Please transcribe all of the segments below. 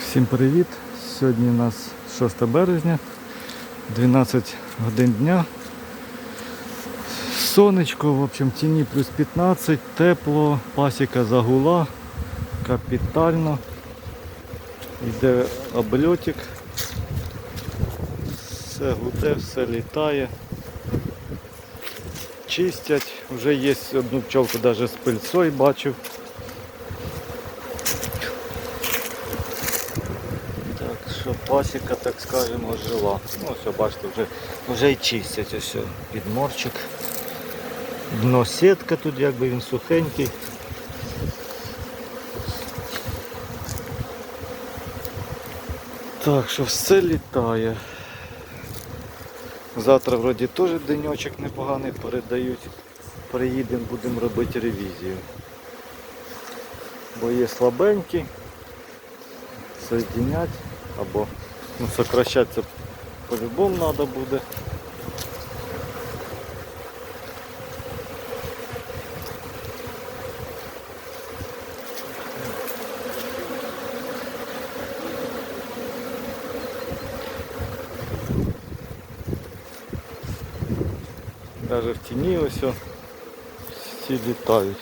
Всім привіт! Сьогодні у нас 6 березня, 12 годин дня. Сонечко, в общем, тіні плюс 15, тепло, пасіка загула, капітально. Йде обльотик. Все гуде, все літає. Чистять, вже є одну пчелку навіть з пильцою бачив. Так що пасіка, так скажемо, жила. Ну, все, бачите, вже, вже і чистять ось підморчик. Дно сітка тут, якби він сухенький. Так, що все літає. Завтра вроді теж денечок непоганий передають. Приїдемо, будемо робити ревізію. Бо є слабенькі, соединять або ну, сокращати це по-любому треба буде. Даже в тіні ось о, всі літають.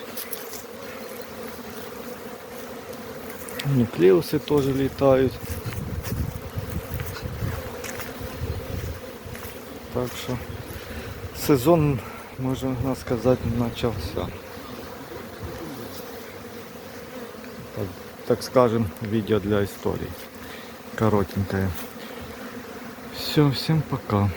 Нуклеуси теж літають. Так що сезон, можна сказати, почався. Так, так скажем, видео для истории. Коротенькое. Все, всем пока.